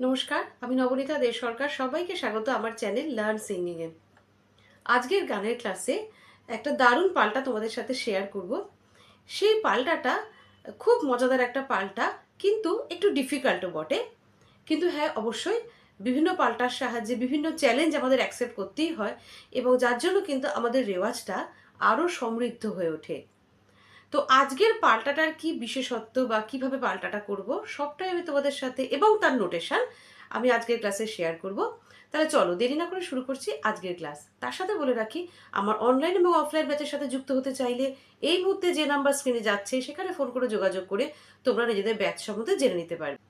নমস্কার, আমি নবনীতা দে সরকার। সবাইকে স্বাগত আমার চ্যানেল লার্ন সিঙ্গিংয়ে আজকের গানের ক্লাসে একটা দারুণ পাল্টা তোমাদের সাথে শেয়ার করব। সেই পাল্টাটা খুব মজাদার একটা পাল্টা, কিন্তু একটু ডিফিকাল্টও বটে। কিন্তু হ্যাঁ অবশ্যই বিভিন্ন পাল্টার সাহায্যে, বিভিন্ন চ্যালেঞ্জ আমাদের অ্যাকসেপ্ট করতেই হয় এবং যার জন্য কিন্তু আমাদের রেওয়াজটা আরও সমৃদ্ধ হয়ে ওঠে। তো আজকের পাল্টাটার কি বিশেষত্ব বা কীভাবে পাল্টাটা করব, সবটাই আমি তোমাদের সাথে এবং তার নোটেশন আমি আজকের ক্লাসে শেয়ার করব। তাহলে চলো, দেরি না করে শুরু করছি আজকের ক্লাস তার সাথে বলে রাখি, আমার অনলাইন এবং অফলাইন ব্যাচের সাথে যুক্ত হতে চাইলে এই মুহূর্তে যে নাম্বার স্ক্রিনে যাচ্ছে, সেখানে ফোন করে যোগাযোগ করে তোমরা নিজেদের ব্যাচ সম্বন্ধে জেনে নিতে পারবে।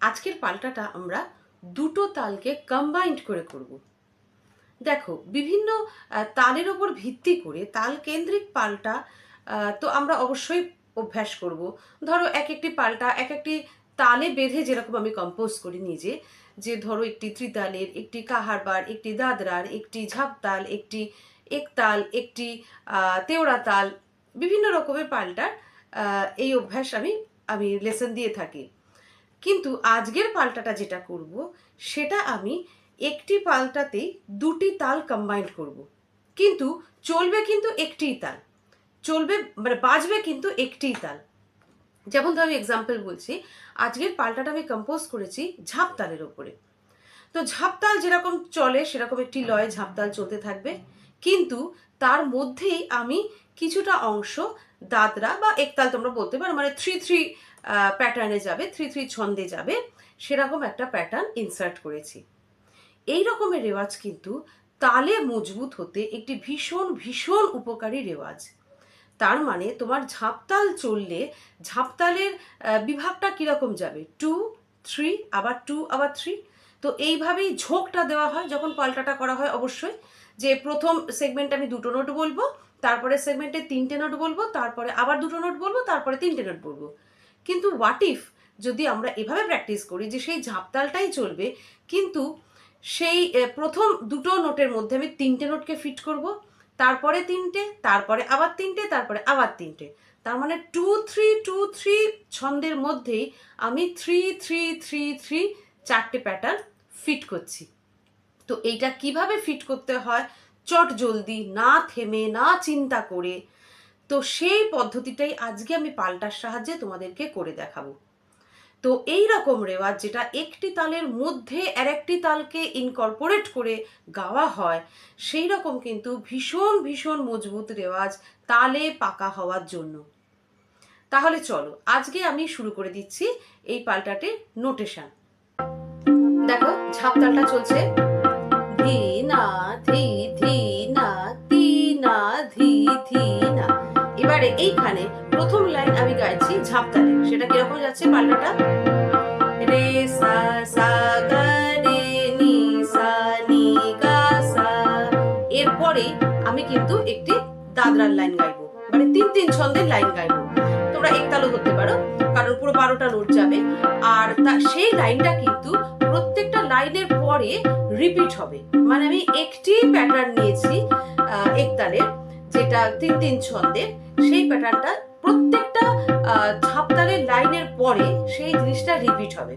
আজকের পাল্টাটা আমরা দুটো তালকে কম্বাইন্ড করে করব। দেখো, বিভিন্ন তালের ওপর ভিত্তি করে তাল কেন্দ্রিক পাল্টা তো আমরা অবশ্যই অভ্যাস করব। ধরো এক একটি পাল্টা এক একটি তালে বেঁধে যেরকম আমি কম্পোজ করি নিজে, যে ধরো একটি ত্রিতালের, একটি কাহারবার, একটি দাদরার, একটি ঝাপতাল, একটি একতাল, একটি তেওড়া তাল বিভিন্ন রকমের পাল্টার এই অভ্যাস আমি আমি লেসন দিয়ে থাকি। কিন্তু আজকের পাল্টাটা যেটা করব, সেটা আমি একটি পাল্টাতেই দুটি তাল কম্বাইন্ড করব। কিন্তু চলবে কিন্তু একটিই তাল। চলবে মানে বাজবে কিন্তু একটিই তাল। যেমন ধর আমি এক্সাম্পল বলছি, আজকের পাল্টাটা আমি কম্পোজ করেছি ঝাপতালের ওপরে। তো ঝাপতাল যেরকম চলে, সেরকম একটি লয় ঝাপতাল চলতে থাকবে। কিন্তু তার মধ্যেই আমি কিছুটা অংশ দাদরা বা একতাল তোমরা বলতে পারো মানে থ্রি থ্রি প্যাটার্নে যাবে থ্রি থ্রি ছন্দে যাবে, সেরকম একটা প্যাটার্ন ইনসার্ট করেছি। এই রকমের রেওয়াজ কিন্তু তালে মজবুত হতে একটি ভীষণ ভীষণ উপকারী রেওয়াজ। তার মানে তোমার ঝাপতাল চললে ঝাপতালের বিভাগটা কীরকম যাবে? টু থ্রি আবার টু আবার থ্রি তো এইভাবেই ঝোঁকটা দেওয়া হয় যখন পাল্টাটা করা হয় অবশ্যই। যে প্রথম সেগমেন্টে আমি দুটো নোট বলব, তারপরে সেগমেন্টে তিনটে নোট বলব, তারপরে আবার দুটো নোট বলব, তারপরে তিনটে নোট বলব। কিন্তু হোয়াট ইফ যদি আমরা এভাবে প্র্যাকটিস করি যে সেই ঝাপতালটাই চলবে, কিন্তু সেই প্রথম দুটো নোটের মধ্যে আমি তিনটে নোটকে ফিট করব তারপরে তিনটে, তারপরে আবার তিনটে, তারপরে আবার তিনটে। তার মানে টু থ্রি টু থ্রি ছন্দের মধ্যেই আমি থ্রি থ্রি থ্রি থ্রি চারটে প্যাটার্ন ফিট করছি। তো এইটা কীভাবে ফিট করতে হয়? চট জলদি, না থেমে, না চিন্তা করে। তো সেই পদ্ধতিটাই আজকে আমি পাল্টার সাহায্যে তোমাদেরকে করে দেখাবো। তো এই রকম রেওয়াজ যেটা একটি তালের মধ্যে আর একটি তালকে ইনকর্পোরেট করে গাওয়া হয়, সেই রকম কিন্তু ভীষণ ভীষণ মজবুত রেওয়াজ তালে পাকা হওয়ার জন্য। তাহলে চলো, আজকে আমি শুরু করে দিচ্ছি এই পাল্টাটে নোটেশন দেখো, ঝাপ তালটা চলছে। ধি না, ধি ধি না, তি না, ধি ধি না। এবারে এইখানে প্রথম লাইন আমি গাইছি ঝাপতালে সেটা কীরকম যাচ্ছে পাল্টাটা রে সা সা, গা, রে, নি, সা, নি, গা, সা। এরপরে আমি কিন্তু একটি দাদরার লাইন গাইবো মানে তিন তিন ছন্দের লাইন গাইবো। তোমরা একতালও ধরতে পারো, কারণ পুরো বারোটা নোট যাবে। আর তা, সেই লাইনটা কিন্তু প্রত্যেকটা লাইনের পরে রিপিট হবে। মানে আমি একটি প্যাটার্ন নিয়েছি একতালের, যেটা তিন তিন ছন্দের, সেই প্যাটার্নটা প্রত্যেকটা ঝাপতালের লাইনের পরে সেই জিনিসটা রিপিট হবে।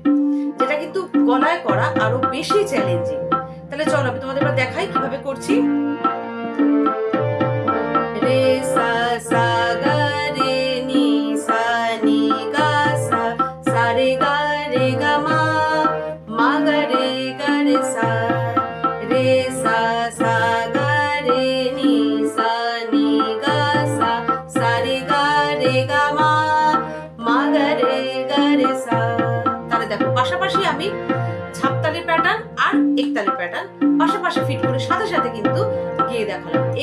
যেটা কিন্তু গলায় করা আরও বেশি চ্যালেঞ্জিং তাহলে চলো আমি তোমাদের দেখাই কীভাবে করছি। রে সা সা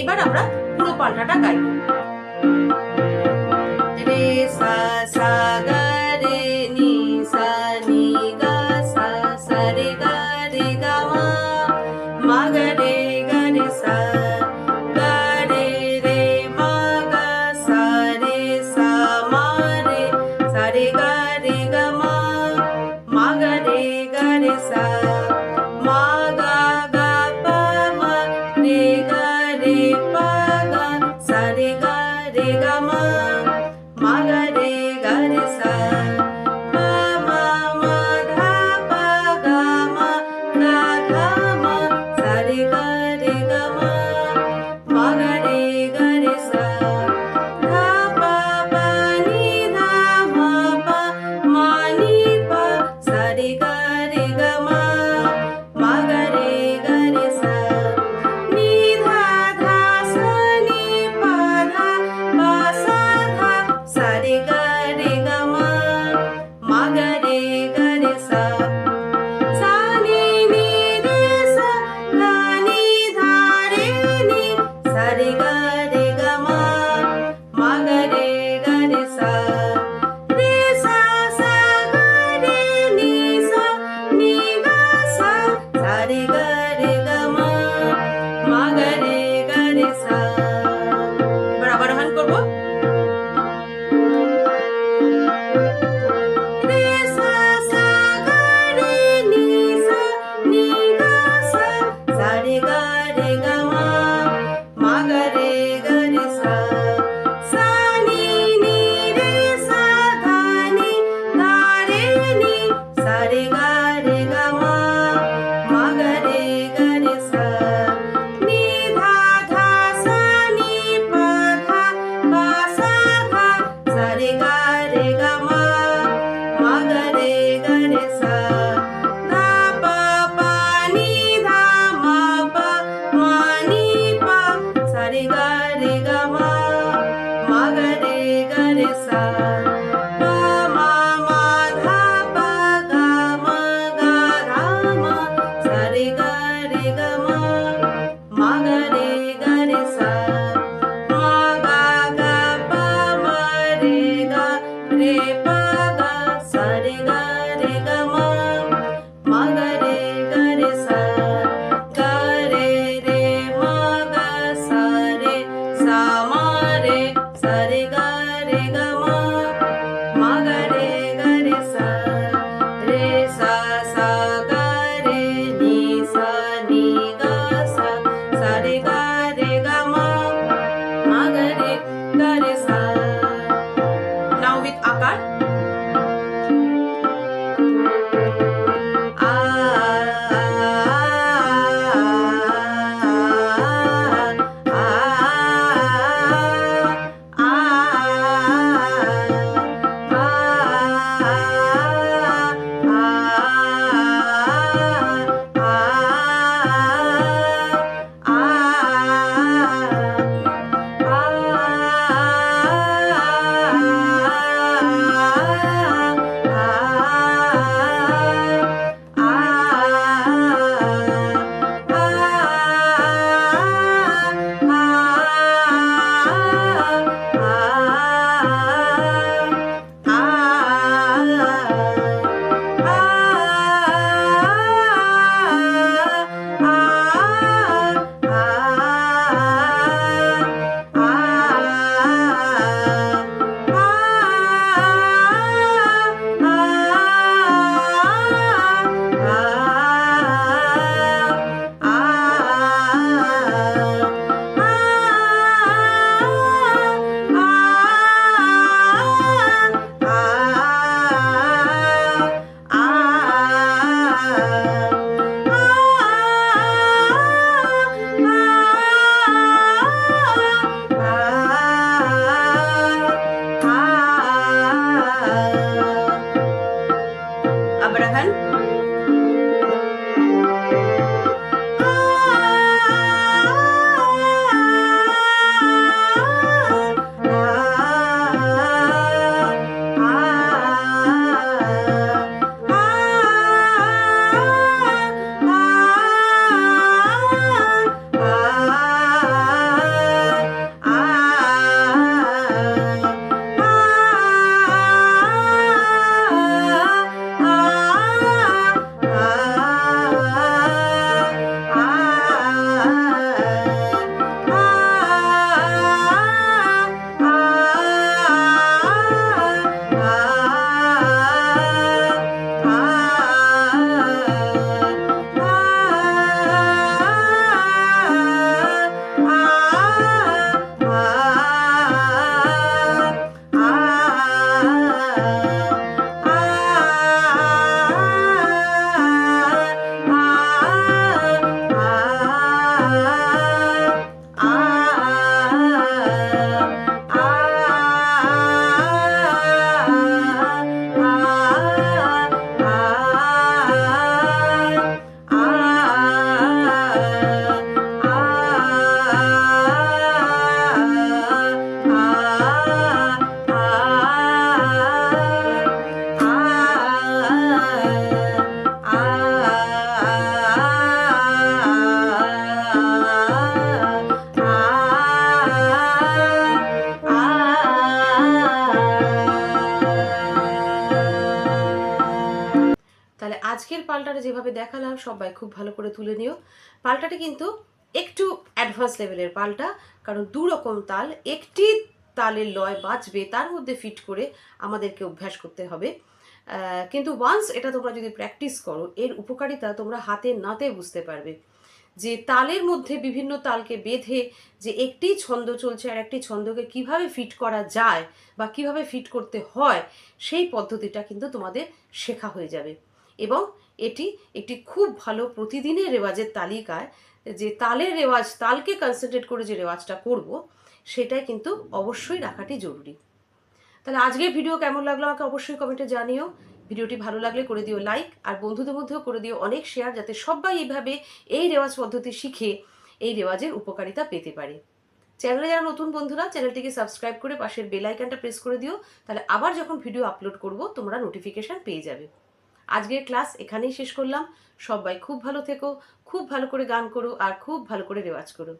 এবার আমরা পুরো পাল্টাটা গাইব। রে সা সা começar. আজকের পাল্টাটা যেভাবে দেখালাম, সবাই খুব ভালো করে তুলে নিও। পাল্টাটা কিন্তু একটু অ্যাডভান্স লেভেলের পাল্টা, কারণ দু রকম তাল, একটি তালের লয় বাঁচবে তার মধ্যে ফিট করে আমাদেরকে অভ্যাস করতে হবে। কিন্তু ওয়ান্স এটা তোমরা যদি প্র্যাকটিস করো, এর উপকারিতা তোমরা হাতে নাতে বুঝতে পারবে। যে তালের মধ্যে বিভিন্ন তালকে বেঁধে যে একটি ছন্দ চলছে আর একটি ছন্দকে কীভাবে ফিট করা যায় বা কীভাবে ফিট করতে হয়, সেই পদ্ধতিটা কিন্তু তোমাদের শেখা হয়ে যাবে। এবং এটি একটি খুব ভালো প্রতিদিনের রেওয়াজের তালিকায় যে তালের রেওয়াজ, তালকে কনসেন্ট্রেট করে যে রেওয়াজটা করব, সেটাই কিন্তু অবশ্যই রাখাটি জরুরি। তাহলে আজকের ভিডিও কেমন লাগল আমাকে অবশ্যই কমেন্টে জানিও। ভিডিওটি ভালো লাগলে করে দিও লাইক আর বন্ধুদের মধ্যেও করে দিও অনেক শেয়ার যাতে সবাই এইভাবে এই রেওয়াজ পদ্ধতি শিখে এই রেওয়াজের উপকারিতা পেতে পারে। চ্যানেলে যারা নতুন বন্ধুরা, চ্যানেলটিকে সাবস্ক্রাইব করে পাশের বেল আইকনটা প্রেস করে দিও। তাহলে আবার যখন ভিডিও আপলোড করব, তোমরা নোটিফিকেশন পেয়ে যাবে। আজকের ক্লাস এখানেই শেষ করলাম। সবাই খুব ভালো থেকো, খুব ভালো করে গান করো আর খুব ভালো করে রেওয়াজ করো।